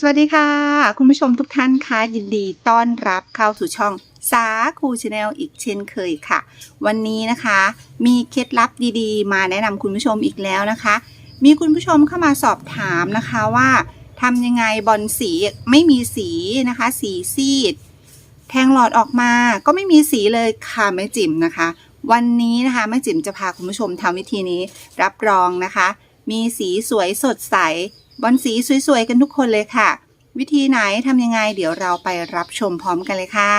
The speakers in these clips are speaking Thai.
สวัสดีค่ะ คุณผู้ชมทุกท่านคะยินดีต้อนรับเข้าสู่ช่องสาคูชาแนลอีกเช่นเคยค่ะ วันนี้นะคะ มีเคล็ดลับดีๆ มาแนะนำคุณผู้ชมอีกแล้วนะคะ มีคุณผู้ชมเข้ามาสอบถามนะคะว่าทำยังไงบอลสีไม่มีสีนะคะ สีซีด แทงหลอดออกมาก็ไม่มีสีเลยค่ะแม่จิ๋มนะคะ วันนี้นะคะแม่จิ๋มจะพาคุณผู้ชมทำวิธีนี้รับรองนะคะ มีสีสวยสดใส บอลสีสวยๆ กันทุกคนเลยค่ะ วิธีไหนทำยังไง เดี๋ยวเราไปรับชมพร้อมกันเลยค่ะ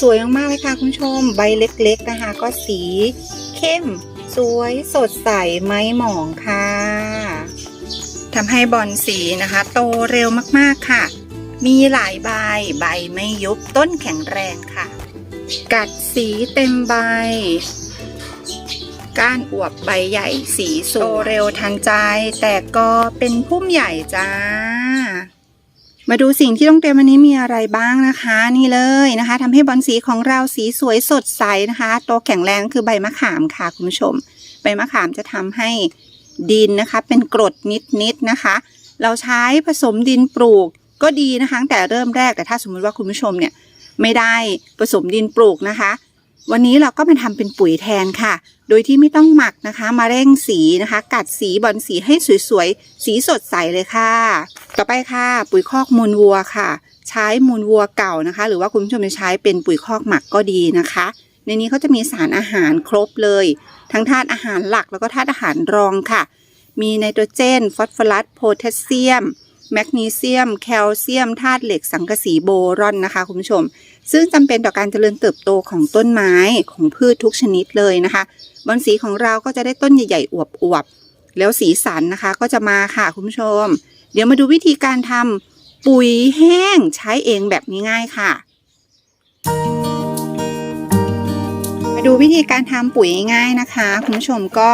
สวยมากๆเลยค่ะคุณผู้ชม ใบเล็กๆนะคะ ก็สีเข้ม สวยสดใสไม้หมองค่ะทำให้บอลสีนะคะ โตเร็วมากๆค่ะ มีหลายใบใบไม่ยุบต้นแข็งแรงค่ะ กัดสีเต็มใบ ก้านอวบใบใหญ่สีสวยโตเร็วทันใจ แต่ก็เป็นพุ่มใหญ่จ้า มาดูสิ่งที่ต้องเตรียมวันนี้มีอะไรบ้างนะคะ นี่เลยนะคะทำให้บอลสีของเราสีสวยสดใสนะคะโตแข็งแรงคือใบมะขามค่ะคุณผู้ชม ใบมะขามจะทำให้ดินนะคะ เป็นกรดนิดๆนะคะ เราใช้ผสมดินปลูกก็ดีนะคะแต่เริ่มแรกแต่ถ้าสมมุติว่าคุณผู้ชมเนี่ยไม่ได้ผสมดินปลูกนะคะ วันนี้เราก็มาทำเป็นปุ๋ยแทนค่ะ โดยที่ไม่ต้องหมักนะคะ มาเร่งสีนะคะ กัดสีบอลสีให้สวยๆ สีสดใสเลยค่ะ ต่อไปค่ะ ปุ๋ยคอกมูลวัวค่ะ ใช้มูลวัวเก่านะคะ หรือว่าคุณผู้ชมจะใช้เป็นปุ๋ยคอกหมักก็ดีนะคะ ในนี้เขาจะมีสารอาหารครบเลย ทั้งธาตุอาหารหลักแล้วก็ธาตุอาหารรองค่ะ มีไนโตรเจน ฟอสฟอรัสโพแทสเซียมแมกนีเซียม แคลเซียมธาตุเหล็กสังกะสีโบรอนนะคะ คุณผู้ชม ซึ่งจำเป็นต่อการเจริญเติบโตของต้นไม้ของพืชทุกชนิดเลยนะคะบอนสีของเราก็จะได้ต้นใหญ่ๆอวบๆแล้วสีสันนะคะก็จะมาค่ะคุณผู้ชม เดี๋ยวมาดูวิธีการทำปุ๋ยแห้งใช้เองแบบง่ายๆค่ะ มาดูวิธีการทำปุ๋ยง่ายๆนะคะ คุณผู้ชมก็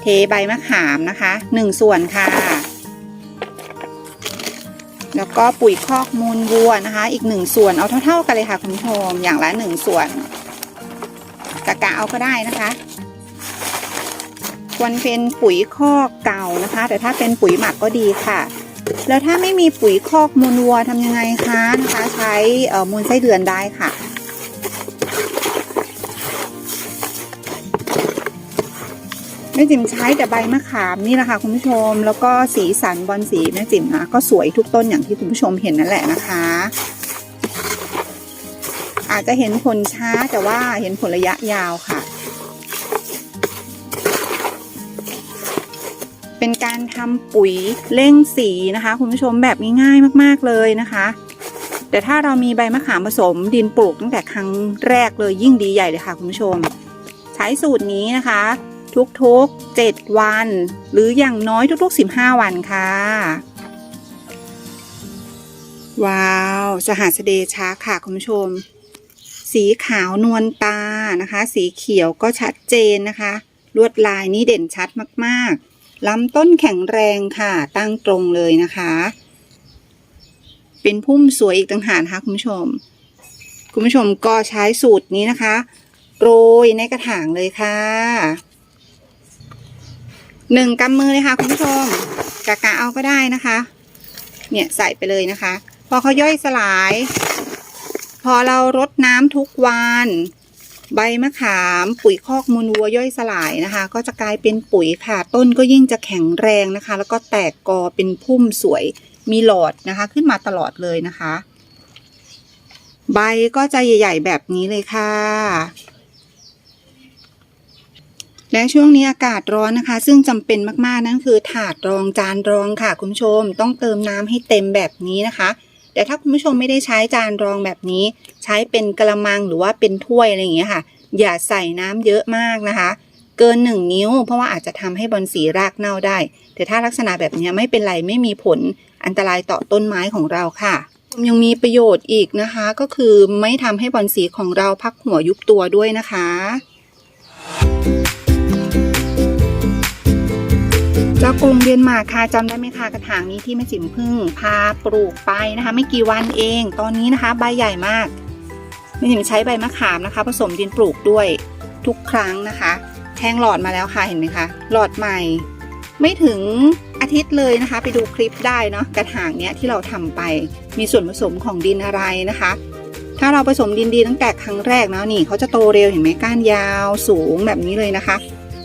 เทใบมะขามนะคะหนึ่งส่วนค่ะ แล้วก็ปุ๋ยคอกมูลวัวนะคะ อีกหนึ่งส่วนเอาเท่า ๆ กันเลยค่ะ คุณผู้ชมอย่างละหนึ่งส่วนกะกะเอาก็ได้นะคะควรเป็นปุ๋ยคอกเก่านะคะ แต่ถ้าเป็นปุ๋ยหมักก็ดีค่ะ แล้วถ้าไม่มีปุ๋ยคอกมูลวัวทำยังไงคะนะคะใช้มูลไส้เดือนได้ค่ะแม่จิ๋มใช้แต่ใบมะขามนี่แหละค่ะคุณผู้ชม แล้วก็สีสันบอลสีแม่จิ๋มนะก็สวยทุกต้นอย่างที่คุณผู้ชมเห็นนั่นแหละนะคะ อาจจะเห็นผลช้าแต่ว่าเห็นผลระยะยาวค่ะ เป็นการทำปุ๋ยเร่งสีนะคะ คุณผู้ชมแบบง่ายๆมากๆเลยนะคะ แต่ถ้าเรามีใบมะขามผสมดินปลูกตั้งแต่ครั้งแรกเลยยิ่งดีใหญ่เลยค่ะคุณผู้ชม ใช้สูตรนี้นะคะ ทุกๆ 7 วัน หรืออย่างน้อยทุกๆ 15 วันค่ะ ว้าว สหัสเดชาค่ะคุณผู้ชม สีขาวนวลตานะคะ สีเขียวก็ชัดเจนนะคะ ลวดลายนี่เด่นชัดมากๆ ลำต้นแข็งแรงค่ะ ตั้งตรงเลยนะคะ เป็นพุ่มสวยอีกต่างหากนะคะคุณผู้ชม คุณผู้ชมก็ใช้สูตรนี้นะคะ โรยในกระถางเลยค่ะหนึ่งกำมือเลยค่ะคุณผู้ชมกะกะเอาก็ได้นะคะ เนี่ยใส่ไปเลยนะคะ พอเขาย่อยสลาย พอเรารดน้ำทุกวัน ใบมะขามปุ๋ยคอกมูลวัวย่อยสลายนะคะ ก็จะกลายเป็นปุ๋ยค่ะ ต้นก็ยิ่งจะแข็งแรงนะคะ แล้วก็แตกกอเป็นพุ่มสวยมีหลอดนะคะ ขึ้นมาตลอดเลยนะคะ ใบก็จะใหญ่ ๆ แบบนี้เลยค่ะ และช่วงนี้อากาศร้อนนะคะ ซึ่งจำเป็นมากๆนั่นคือถาดรองจานรองค่ะคุณผู้ชม ต้องเติมน้ำให้เต็มแบบนี้นะคะ แต่ถ้าคุณผู้ชมไม่ได้ใช้จานรองแบบนี้ ใช้เป็นกระมังหรือว่าเป็นถ้วยอะไรอย่างเงี้ยค่ะ อย่าใส่น้ำเยอะมากนะคะ เกิน 1 นิ้ว เพราะว่าอาจจะทำให้บอนสีรากเน่าได้ แต่ถ้าลักษณะแบบนี้ไม่เป็นไรไม่มีผลอันตรายต่อต้นไม้ของเราค่ะยังมีประโยชน์อีกนะคะ ก็คือไม่ทำให้บอนสีของเราพักหัวยุบตัวด้วยนะคะ เจ้ากรุงเดนมาร์กค่ะจำได้ไหมคะกระถางนี้ที่แม่จิ๋มพึ่งพาปลูกไปนะคะ ไม่กี่วันเอง ตอนนี้นะคะใบใหญ่มากแม่จิ๋มใช้ใบมะขามนะคะ ผสมดินปลูกด้วยทุกครั้งนะคะแทงหลอดมาแล้วค่ะเห็นไหมคะ หลอดใหม่ ไม่ถึงอาทิตย์เลยนะคะ ไปดูคลิปได้เนาะกระถางเนี้ยที่เราทำไปมีส่วนผสมของดินอะไรนะคะ ถ้าเราผสมดินดีตั้งแต่ครั้งแรกเนาะนี่เขาจะโตเร็วเห็นไหมก้านยาวสูงแบบนี้เลยนะคะ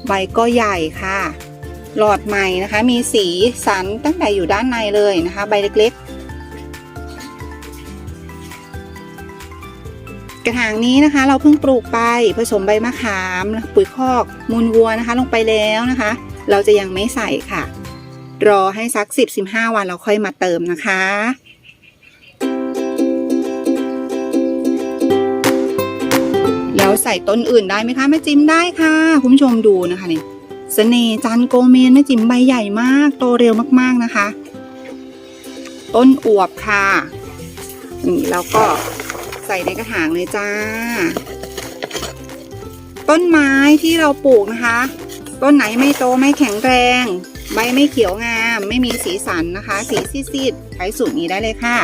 ใบก็ใหญ่ค่ะ หลอดใหม่นะคะ มีสีสันตั้งแต่อยู่ด้านในเลยนะคะ ใบเล็กๆ กระถางนี้นะคะ เราเพิ่งปลูกไปผสมใบมะขาม ปุ๋ยคอกมูลวัวนะคะ ลงไปแล้วนะคะ เราจะยังไม่ใส่ค่ะ รอให้สัก 10-15 วันเราค่อยมาเติมนะคะแล้วใส่ต้นอื่นได้ไหมคะแม่จิ้มได้ค่ะ คุณผู้ชมดูนะคะนี่ เสน่ห์จันโกเมนแม่จิ๋มใบใหญ่มาก โตเร็วมากๆนะคะ ต้นอวบค่ะนี่แล้วก็ใส่ในกระถางเลยจ้า ต้นไม้ที่เราปลูกนะคะ ต้นไหนไม่โตไม่แข็งแรง ใบไม่เขียวงาม ไม่มีสีสันนะคะ สีซีดๆใช้สูตรนี้ได้เลยค่ะ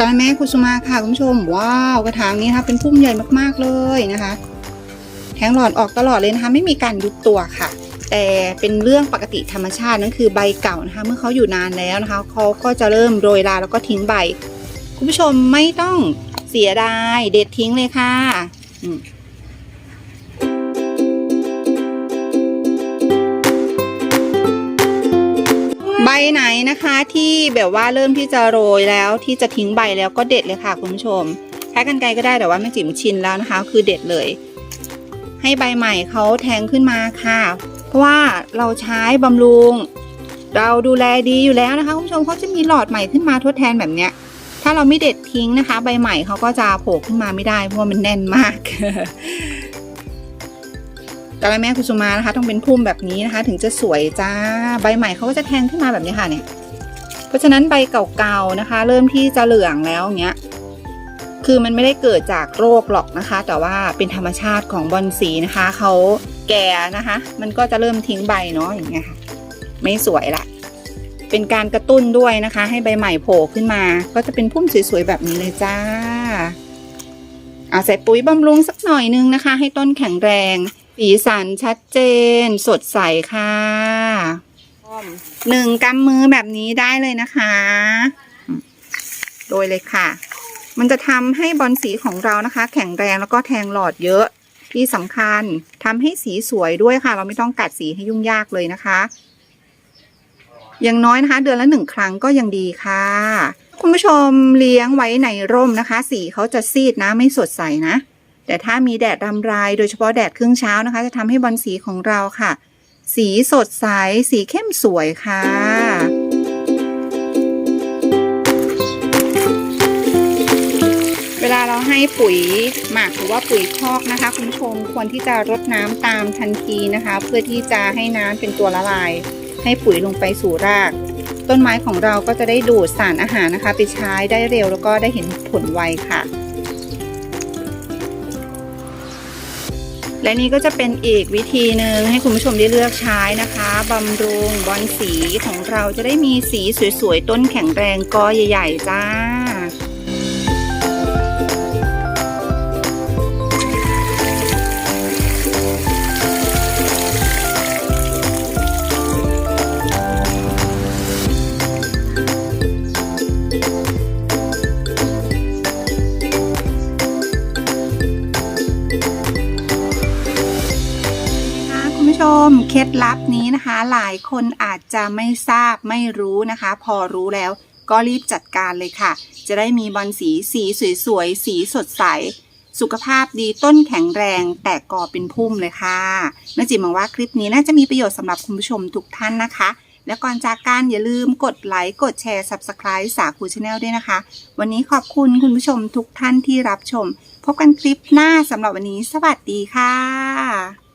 ตอนแม่คุสุมาค่ะคุณผู้ชม ว้าวกระถางนี้นะคะเป็นพุ่มใหญ่มากๆเลยนะคะ แทงหลอดออกตลอดเลยนะคะ ไม่มีการยุบตัวค่ะ แต่เป็นเรื่องปกติธรรมชาตินั่นคือใบเก่านะคะ เมื่อเขาอยู่นานแล้วนะคะเขาก็จะเริ่มโรยลาแล้วก็ทิ้งใบ คุณผู้ชมไม่ต้องเสียดายเด็ดทิ้งเลยค่ะ ใบไหนนะคะที่แบบว่าเริ่มที่จะโรยแล้วที่จะทิ้งใบแล้วก็เด็ดเลยค่ะคุณผู้ชมใช้กันไกรก็ได้แต่ว่าแม่จิ๋มชินแล้วนะคะ คือเด็ดเลย ให้ใบใหม่เขาแทงขึ้นมาค่ะ เพราะว่าเราใช้บำรุง เราดูแลดีอยู่แล้วนะคะคุณผู้ชมเขาจะมีหลอดใหม่ขึ้นมาทดแทนแบบเนี้ย ถ้าเราไม่เด็ดทิ้งนะคะ ใบใหม่เขาก็จะโผล่ขึ้นมาไม่ได้เพราะมันแน่นมาก แต่ละแม่คุสุมานะคะ ต้องเป็นพุ่มแบบนี้นะคะ ถึงจะสวยจ้าใบใหม่เขาก็จะแทงขึ้นมาแบบนี้ค่ะเนี่ย เพราะฉะนั้นใบเก่าๆนะคะ เริ่มที่จะเหลืองแล้วอย่างเงี้ยคือมันไม่ได้เกิดจากโรคหรอกนะคะ แต่ว่าเป็นธรรมชาติของบอนสีนะคะเขาแก่นะคะ มันก็จะเริ่มทิ้งใบเนาะอย่างเงี้ยค่ะ ไม่สวยละเป็นการกระตุ้นด้วยนะคะ ให้ใบใหม่โผล่ขึ้นมา ก็จะเป็นพุ่มสวยๆแบบนี้เลยจ้าเอาใส่ปุ๋ยบำรุงสักหน่อยนึงนะคะ ให้ต้นแข็งแรง สีสันชัดเจน สดใสค่ะหนึ่งกำมือแบบนี้ได้เลยนะคะ โดยเลยค่ะ มันจะทำให้บอลสีของเรานะคะ แข็งแรงแล้วก็แทงหลอดเยอะที่สำคัญทำให้สีสวยด้วยค่ะ เราไม่ต้องกัดสีให้ยุ่งยากเลยนะคะอย่างน้อยนะคะ เดือนละหนึ่งครั้งก็ยังดีค่ะ คุณผู้ชมเลี้ยงไว้ในร่มนะคะ สีเขาจะซีดนะไม่สดใสนะ แต่ถ้ามีแดดรำไรโดยเฉพาะแดดครึ่งเช้านะคะ จะทำให้บอลสีของเราค่ะ สีสดใส สีเข้มสวยค่ะเวลาเราให้ปุ๋ยหมักหรือว่าปุ๋ยคอกนะคะ คุณผู้ชมควรที่จะรดน้ำตามทันทีนะคะ เพื่อที่จะให้น้ำเป็นตัวละลาย ให้ปุ๋ยลงไปสู่ราก ต้นไม้ของเราก็จะได้ดูดสารอาหารนะคะ ไปใช้ได้เร็วแล้วก็ได้เห็นผลไวค่ะ และนี่ก็จะเป็นอีกวิธีหนึ่งให้คุณผู้ชมได้เลือกใช้นะคะบำรุงบอลสีของเราจะได้มีสีสวยๆ ต้นแข็งแรงกอใหญ่ ๆ จ้า มเคล็ดลับนี้นะคะ หลายคนอาจจะไม่ทราบไม่รู้นะคะ พอรู้แล้วก็รีบจัดการเลยค่ะ จะได้มีบอลสีสีสวยๆ สีสดใส สุขภาพดีต้นแข็งแรงแตกกอเป็นพุ่มเลยค่ะแม่จิมมองว่าคลิปนี้น่าจะมีประโยชน์สำหรับคุณผู้ชมทุกท่านนะคะ และก่อนจากกันอย่าลืมกดไลค์กดแชร์ Subscribe สาคูชาแนลด้วยนะคะ วันนี้ขอบคุณคุณผู้ชมทุกท่านที่รับชม พบกันคลิปหน้าสำหรับวันนี้ สวัสดีค่ะ